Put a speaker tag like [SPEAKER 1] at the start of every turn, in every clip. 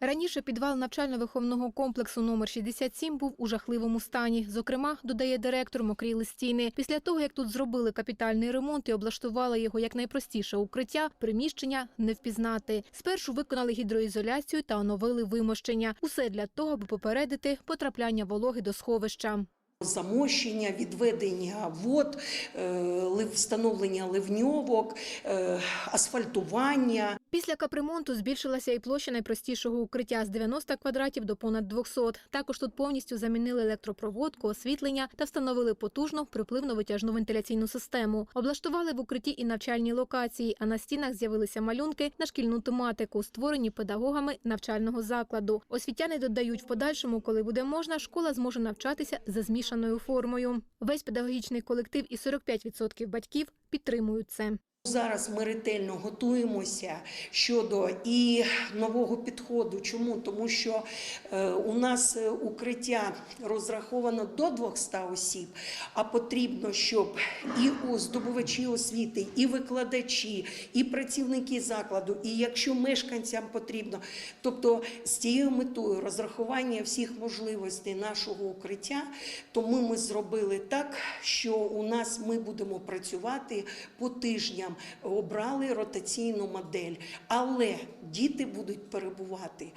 [SPEAKER 1] Раніше підвал навчально-виховного комплексу номер 67 був у жахливому стані. Зокрема, додає директор, мокріли стіни. Після того, як тут зробили капітальний ремонт і облаштували його як найпростіше укриття, приміщення не впізнати. Спершу виконали гідроізоляцію та оновили вимощення. Усе для того, аби попередити потрапляння вологи до сховища.
[SPEAKER 2] Замощення, відведення вод, е, встановлення ливньовок, е, асфальтування.
[SPEAKER 1] Після капремонту збільшилася і площа найпростішого укриття з 90 квадратів до понад 200. Також тут повністю замінили електропроводку, освітлення та встановили потужну припливно-витяжну вентиляційну систему. Облаштували в укритті і навчальні локації, а на стінах з'явилися малюнки на шкільну тематику, створені педагогами навчального закладу. Освітяни додають в подальшому, коли буде можна, школа зможе навчатися за змішаною формою. Весь педагогічний колектив і 45% батьків підтримують це.
[SPEAKER 2] Зараз ми ретельно готуємося щодо і нового підходу. Чому? Тому що е, у нас е, укриття розраховано до 200 осіб, а потрібно, щоб і здобувачі освіти, і викладачі, і працівники закладу, і якщо мешканцям потрібно, тобто з цією метою розрахування всіх можливостей нашого укриття, тому ми зробили так, що у нас ми будемо працювати по тижням, обрали ротаційну модель, але діти будуть перебувати.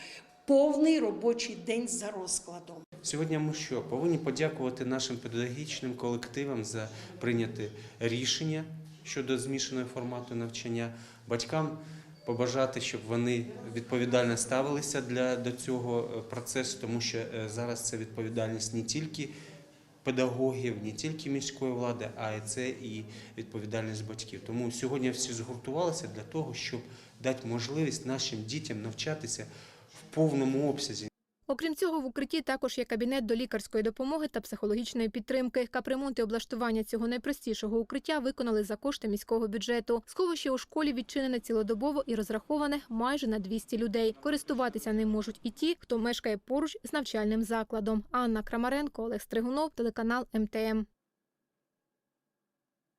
[SPEAKER 2] Повний робочий день за розкладом.
[SPEAKER 3] Сьогодні ми що повинні подякувати нашим педагогічним колективам за прийняте рішення щодо змішаного формату навчання, батькам побажати, щоб вони відповідально ставилися для до цього е, процесу, тому що е, зараз це відповідальність не тільки педагогів, не тільки міської влади, а й це і відповідальність батьків. Тому сьогодні всі згуртувалися для того, щоб дати можливість нашим дітям навчатися в повному обсязі.
[SPEAKER 1] Окрім цього, в укритті також є кабінет до лікарської допомоги та психологічної підтримки. Капремонт і облаштування цього найпростішого укриття виконали за кошти міського бюджету. Сховище у школі відчинене цілодобово і розраховане майже на 200 людей. Користуватися ним можуть і ті, хто мешкає поруч з навчальним закладом. Анна Крамаренко, Олег Стригунов, телеканал МТМ.